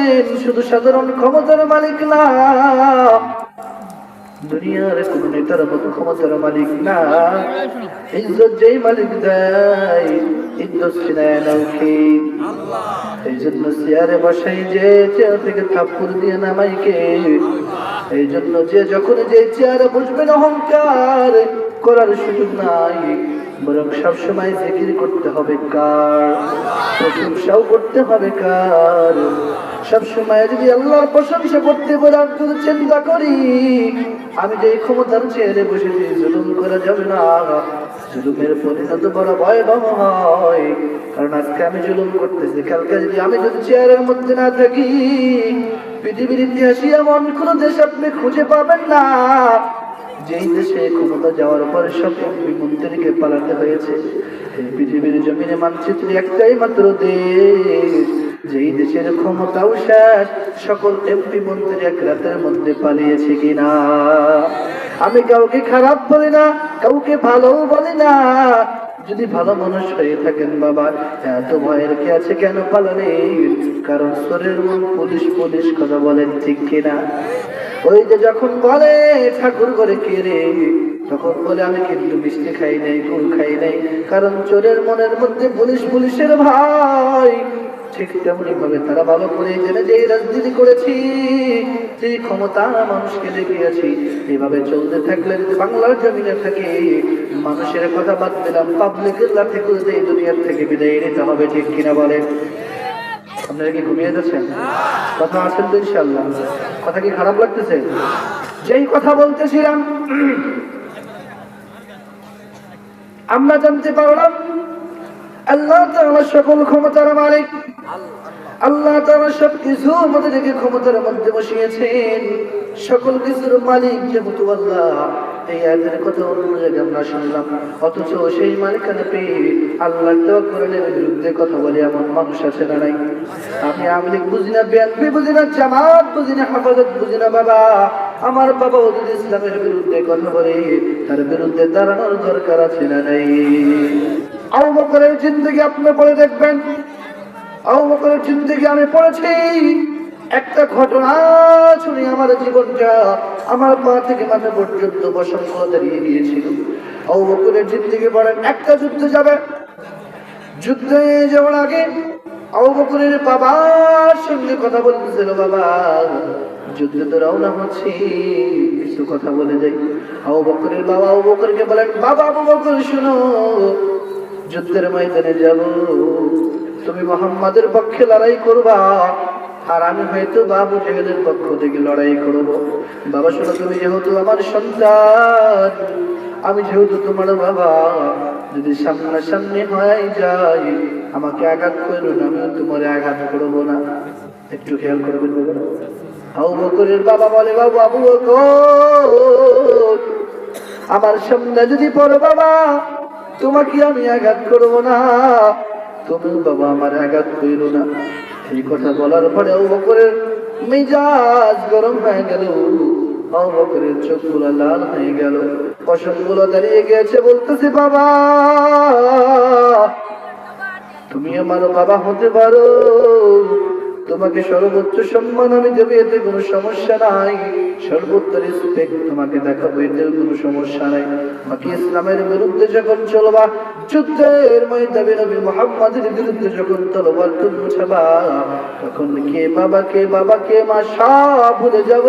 রাখলেন শুধু সাধারণ ক্ষমতার মালিক না, দুনিয়ার কোন নেতার মতো ক্ষমতার মালিক না। ইজ্জত যেই মালিক দেয়, ইজ্জত ছিনায় নাওকে এই জন্য চেয়ারে বসাই যে চেয়ার থেকে থাপ্পড় দিয়ে নামাইকে এই জন্য যে যখন যে চেয়ারে বসবেন অহংকার করার সুযোগ নাই। বরং সবসময় জিকির করতে হবে কার? প্রশংসাও করতে হবে কার? সবসময় যদি আল্লাহর প্রশংসা করতে বলে আমি শুধু চিন্তা করি, আমি যে ক্ষমতার চেয়ারে বসেছি, জুলুম করা যাবে না। জুলুমের পরিণত বড় ভয়াবহ হয়, কারণ আজকে আমি জুলুম করতেছি, কালকে যদি আমি যদি চেয়ারের মধ্যে না থাকি, পৃথিবীর ইতিহাসে এমন কোন দেশ আপনি খুঁজে পাবেন না। যেই দেশে ক্ষমতা যাওয়ার পর সব মন্ত্রীকে পালাতে হয়েছে। পৃথিবীর জমিনে মানচিত্রে একটাই মাত্র দেশ। যেই দেশের ক্ষমতাও শেষ, সকল এমপি মন্ত্রী এক রাতের মধ্যে পালিয়েছে কিনা? আমি কাউকে খারাপ বলি না, কাউকে ভালো বলি না। যদি ভালো মানুষ হয়ে থাকেন বাবা, এত ভয়ের কি আছে কেন পালানে? কারণ শরীর মন পুলিশ পুলিশ কথা বলেন ঠিক কিনা? ওই যে যখন বলে, ঠাকুর করে কে রে? তখন বলে, আমি কিন্তু মিষ্টি খাই নাই, গুড় খাই নাই। কারণ চোরের মনের মধ্যে পুলিশ পুলিশের ভাই। ঠিক তেমনি ভাবে তারা ভালো করে জেনে যে রাজনীতি করেছি। যে ক্ষমতা মানুষকে দেখিয়েছি, এভাবে চলতে থাকলে যদি বাংলার জমিনে থাকে, মানুষের কথা বাদ দিলাম পাবলিকের লাঠি খুঁজতে এই দুনিয়ার থেকে বিদায় নিতে হবে, ঠিক কিনা বলে আপনারা কি ঘুমিয়ে যাচ্ছেন কথা আছেন তো ইনশাল্লাহ কথা কি খারাপ লাগতেছে? যেই কথা বলতেছিলাম আমরা জানতে পারলাম আল্লাহ সকল ক্ষমতার মালিক। আল্লাহ তাআলা সব কিছু আমাদেরকে ক্ষমতার মধ্যে বসিয়েছেন। সকল কিছুর মালিক যেহেতু আল্লাহ এই কথা অন্য জায়গায় আমরা শুনলাম। অথচ সেই পেয়ে আল্লাহ বিরুদ্ধে কথা বলে মানুষ আছে আমি বুঝি না বুঝি না, জামাত বুঝি না, হেফাজত বুঝি না, বাবা। আমার বাবা ইসলামের বিরুদ্ধে কথা বলে, তার বিরুদ্ধে দাঁড়ানোর দরকার আছে না নাই? আবু বকরের জিন্দগি আপনি পড়ে দেখবেন। আবু বকরের জিন্দগি আমি পড়েছি। একটা ঘটনা শুনি আমার জীবনটা আমার পা থেকে মাথা পর্যন্ত বসন্ত দাঁড়িয়ে গিয়েছিল আবু বকরের জিন্দগি পড়েন একটা যুদ্ধ যাবে। যুদ্ধে যাওয়ার আগে আবু বকরের বাবার সঙ্গে কথা বলতেছিল, বাবা, যুদ্ধে তো রওনা হচ্ছে কিছু কথা বলে যাই। আবু বকরের বাবা আবু বকরকে বলেন, বাবা, আবু বকর, শুনো, যুদ্ধের ময়দানে যাব। তুমি মোহাম্মদের পক্ষে লড়াই করবা। আর আমি হয়তো বাবু জেহেদের পক্ষ থেকে লড়াই করব। বাবা, শোনো, তুমি যেহেতু আমার সন্তান, আমি যেহেতু তোমার বাবা, যদি সামনাসামনি হয়ে যাই আমাকে আঘাত করো না আমি তোমার আঘাত করব না। একটু খেয়াল করবেন আবু বকরের বাবা বলে, বাবু, আবু বকর, আমার সামনে যদি পড়ো বাবা, তোমাকে আমি আঘাত করব না। তুমি বাবা আমার আঘাত করো না। এই কথা বলার পরে অবকরের বকরের মেজাজ গরম হয়ে গেল। অবকরের চোখ চোখগুলো লাল হয়ে গেল। পশমগুলো দাঁড়িয়ে গেছে বলতেছে, বাবা, তুমি আমার বাবা হতে পারো। তোমাকে সর্বোচ্চ সম্মান, আমি দেবো, এতে কোনো সমস্যা নাই। সর্বোচ্চ রেসপেক্ট তোমাকে দেখাবো, এতে কোনো সমস্যা নাই। বাকি ইসলামের বিরুদ্ধে যখন চলবা, যুদ্ধের ময়দানে নবী মোহাম্মদের বিরুদ্ধে যখন তলবার তুল মুছাবা তখন কে বাবা কে বাবা, কে মা সব ভুলে যাব।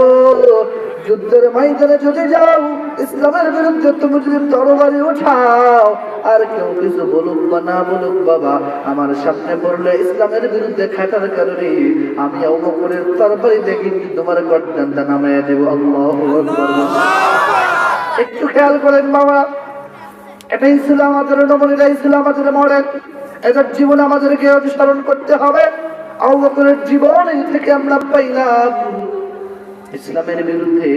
যুদ্ধের ময়দানে যদি যাও, ইসলামের বিরুদ্ধে তুমি যদি তরবারি উঠাও আর কেউ কিছু বলুক বা না বলুক বাবা, আমার সামনে পড়লে ইসলামের বিরুদ্ধে খাটার কারণে আমি অবকরের তরবারি দেখি তোমার গর্দানটা নামাইয়া দেবো। একটু খেয়াল করেন বাবা এটাই ছিল আমাদের নমন এটাই ছিল আমাদের মডেল, এটার জীবন আমাদেরকে অনুসরণ করতে হবে। অবকরের জীবন এই থেকে আমরা পাইলাম। ইসলামের বিরুদ্ধে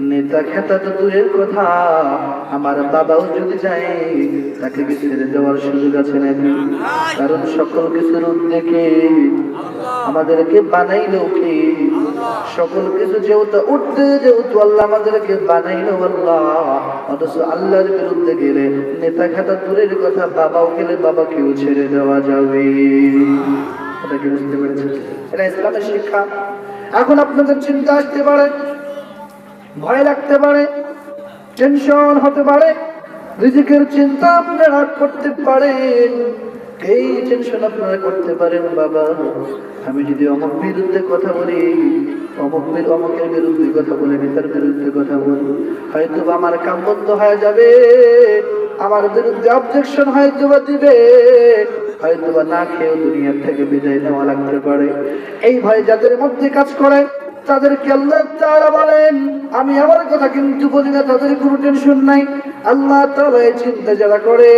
নেতা খেতা তো দূরের কথা। আমার বাবাও যদি যায় তাকে কি ছেড়ে দেওয়ার সুযোগ আছে নাকি? কারণ সকল কিছুর উদ্যোগে আমাদেরকে বানাইলো কে? সকল কিছু যেহেতু উঠতে, যেহেতু আল্লাহ আমাদেরকে বানাইলো আল্লাহ। অথচ আল্লাহর বিরুদ্ধে গেলে নেতা খেতা দূরের কথা, বাবাও গেলে বাবাকেও ছেড়ে দেওয়া যাবে। এটা কি বুঝতে পেরেছেন? এটা ইসলামের শিক্ষা। এখন আপনাদের চিন্তা আসতে পারে। ভয় লাগতে পারে টেনশন হতে পারে, রিজিকের চিন্তা আপনারা করতে পারেন। এই টেনশন আপনারা করতে পারেন, বাবা। আমি যদি অমুক বিরুদ্ধে কথা বলি, অমুক অমুকের বিরুদ্ধে কথা বলে, নেতার বিরুদ্ধে কথা বলি হয়তো আমার কাম বন্ধ হয়ে যাবে, আমার বিরুদ্ধে অবজেকশন হয়তো বা দিবে হয়তো বা না খেয়েও দুনিয়ার থেকে বিদায় নেওয়া লাগতে পারে। এই ভয় যাদের মধ্যে কাজ করে তাদেরকে আল্লাহ তারা বলেন, আমি আমার কথা কিন্তু বলি না, তাদের কোনো টেনশন নাই। আল্লাহ তারা চিন্তা যারা করে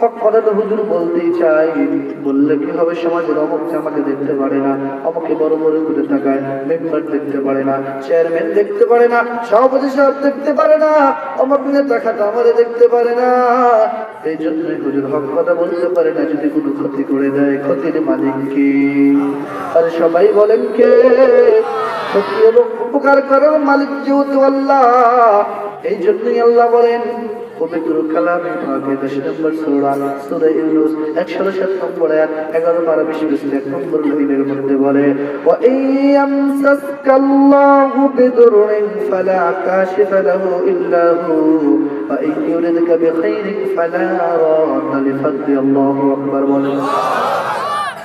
হক হুজুর বলতেই বললে হবে? সমাজের আমাকে দেখতে পারে না বড় বড় থাকায় দেখতে পারে না চেয়ারম্যান দেখতে পারে না দেখতে পারে না দেখতে পারে না। এই জন্যই হুজুর হক কথা বলতে পারে না, যদি কোনো ক্ষতি করে দেয়, ক্ষতির মালিক কি? আর সবাই বলেন কে? ক্ষতি এবং উপকার করার মালিক যেহেতু আল্লাহ, এই জন্যই আল্লাহ বলেন পবিত্র কালামে পাকে দশ নম্বর সূরা সূরা ইউনূস 107 নম্বর আয়াত 11 12 20 21 এক নম্বর লাইনের মধ্যে বলে, ওয়া ইয়ামসাসকাল্লাহু বিদুররিন ফালা কাশিফা লাহু ইল্লা হু, ওয়া ইন ইউরিদকা বিখাইরিন ফালা রাদ্দা লিফadli আল্লাহু আকবার বলেন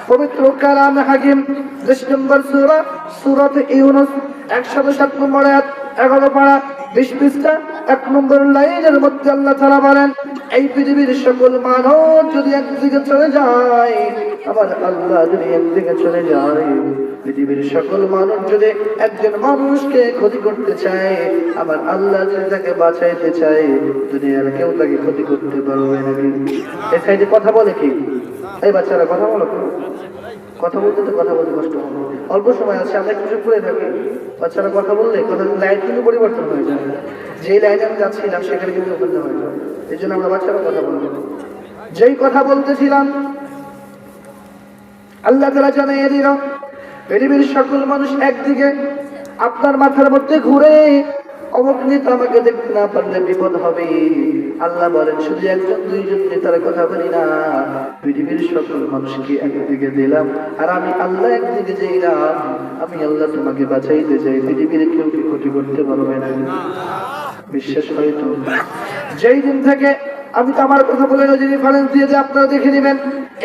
পবিত্র কালাম হাকিম, দশ নম্বর সুরা, সুরাত ইউনুস একশত সাত নম্বর এগারো পাড়া বিশ পৃষ্ঠা, এক নম্বর লাইনের মধ্যে আল্লাহ তারা বলেন, এই পৃথিবীর সকল মানব যদি একদিকে চলে যায় আমার আল্লাহ যদি একদিকে চলে যায়, পৃথিবীর সকল মানুষ যদি একজন মানুষকে ক্ষতি করতে চায় আমার আল্লাহ যদি তাকে বাঁচাইতে চায়, দুনিয়ার কেউ তাকে ক্ষতি করতে পারবে এ সাইডে কথা বলে কি এই বাচ্চারা কথা বলো। কথা বলতে তো কথা বলতে কষ্ট অল্প সময় আছে, আমরা কিছু করে থাকি। বাচ্চারা কথা বললে কথা লাইট কিন্তু পরিবর্তন হয়ে যায়। যেই লাইনে আমি যাচ্ছিলাম, সেখানে কিন্তু বলতে হয়ে যায়। এই জন্য আমরা বাচ্চারা কথা বলব যেই কথা বলতেছিলাম, আল্লাহ তারা জানিয়ে দিল পৃথিবীর সকল মানুষ একদিকে, আপনার মাথার মধ্যে ঘুরে অমুক নেতা আমাকে দেখতে না পারলে বিপদ হবে। আল্লাহ বলেন, শুধু একজন, দুইজন নেতার কথা বলি না। পৃথিবীর সকল মানুষকে একদিকে দিলাম, আর আমি আল্লাহ একদিকে যাইলাম আমি আল্লাহ তোমাকে বাঁচাইতে চাই, পৃথিবীর কেউ কি ক্ষতি করতে পারবে না। বিশ্বাস হয়তো যেই দিন থেকে আমি তো আমার কথা বলে যদি রেফারেন্স দিয়ে যে আপনারা দেখে নেবেন,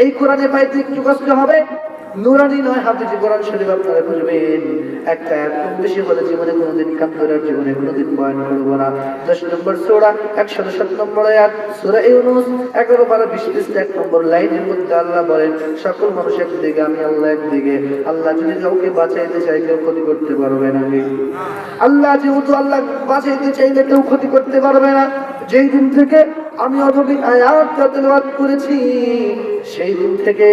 এই কোরআনে পাইতে একটু কষ্ট হবে। নুরানি নয় শরীফ আপনারা একটা বেশি হলে জীবনে কোনোদিন কাম জীবনে কোনোদিন করব না। দশ নম্বর সোরা, একশো সাত নম্বর আয়াত ইউনুস, এগারো বারো বিশ পৃষ্ঠা এক নম্বর লাইনের মধ্যে আল্লাহ বলেন, সকল মানুষ একদিকে, আমি আল্লাহ একদিকে। আল্লাহ যদি কাউকে বাঁচাইতে চাই কেউ ক্ষতি করতে পারবে না আল্লাহ যেহেতু আল্লাহ বাঁচাইতে চাইলে কেউ ক্ষতি করতে পারবে না। যেই দিন থেকে আমি অধবি আয়াত করেছি, সেই দিন থেকে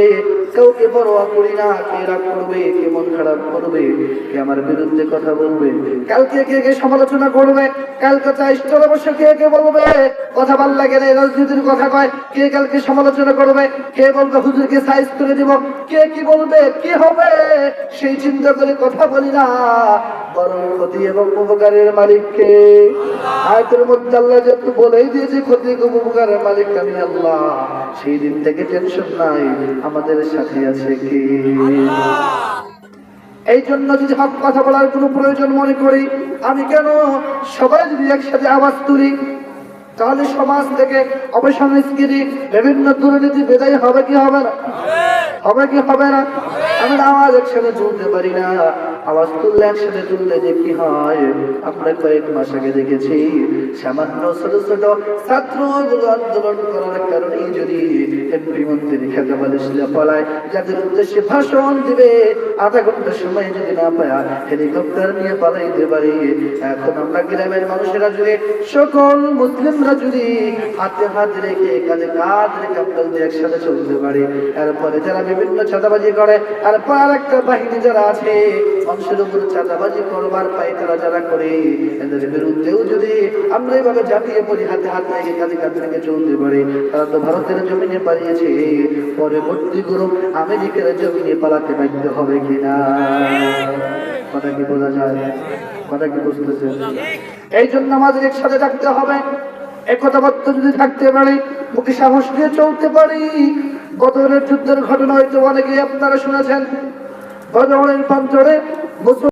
কাউকে পরোয়া করি না, কে রাগ করবে, কে মন খারাপ করবে, কে আমার বিরুদ্ধে কথা বলবে। কালকে কে কে সমালোচনা করবে, কালকে চাই অবশ্য কে কে বলবে, কথা ভালো লাগে না, রাজনীতির কথা কয়, কে কালকে সমালোচনা করবে, কে বলবে হুজুরকে সাইজ করে দিব, কে কি বলবে, কি হবে, সেই চিন্তা করে কথা বলি না। বরং ক্ষতি এবং উপকারের মালিককে। আয়তের মধ্যে আল্লাহ যেহেতু বলেই দিয়েছে, ক্ষতি উপকারের মালিক আমি আল্লাহ। সেই দিন থেকে টেনশন নাই, আমাদের সাথে আছে কি? এই জন্য যদি হক কথা বলার কোনো প্রয়োজন মনে করি, আমি কেন সবাই যদি একসাথে আওয়াজ তুলি, তাহলে সমাজ থেকে অবসংস্কৃতি বিভিন্ন দুর্নীতি বিদায় হবে কি হবে না? হবে কি হবে না? আমি আওয়াজ একসাথে তুলতে পারি না। আওয়াজ তুললে একসাথে তুললে যে কি হয়? আমরা কয়েক মাস আগে দেখেছি, সামান্য ছোট ছোট ছাত্রগুলো আন্দোলন করার কারণে যদি এমপি মন্ত্রী খেতে বলে পলায় যাদের উদ্দেশ্যে ভাষণ দিবে, আধা ঘণ্টা সময় যদি না পায়, হেলিকপ্টার নিয়ে পালাইতে পারি এখন আমরা গ্রামের মানুষেরা যদি, সকল মুসলিমরা যদি হাতে হাত রেখে কাঁধে কাঁধ রেখে আপনাদের একসাথে চলতে পারি। এরপরে যারা বিভিন্ন ছাতাবাজি করে, আর একটা বাহিনী যারা আছে মানুষের উপর চাঁদাবাজি করবার পাই তারা যারা করে, এদের বিরুদ্ধেও যদি আমরা এইভাবে ঝাঁপিয়ে পড়ি, হাতে হাত রেখে কাঁধে কাঁধ রেখে চলতে পারি, তারা তো ভারতের জমিনে পালিয়েছে। পরবর্তী গ্রুপ আমেরিকার জমিনে পালাতে বাধ্য হবে কিনা? কথা কি বোঝা যায়? কথা কি বুঝতেছে এই জন্য আমাদের একসাথে থাকতে হবে। একতাবদ্ধ যদি থাকতে পারি, মুখে সাহস দিয়ে চলতে পারি। বদরের যুদ্ধের ঘটনা হয়তো অনেকেই আপনারা শুনেছেন। বদরের প্রান্তরে মুসলমান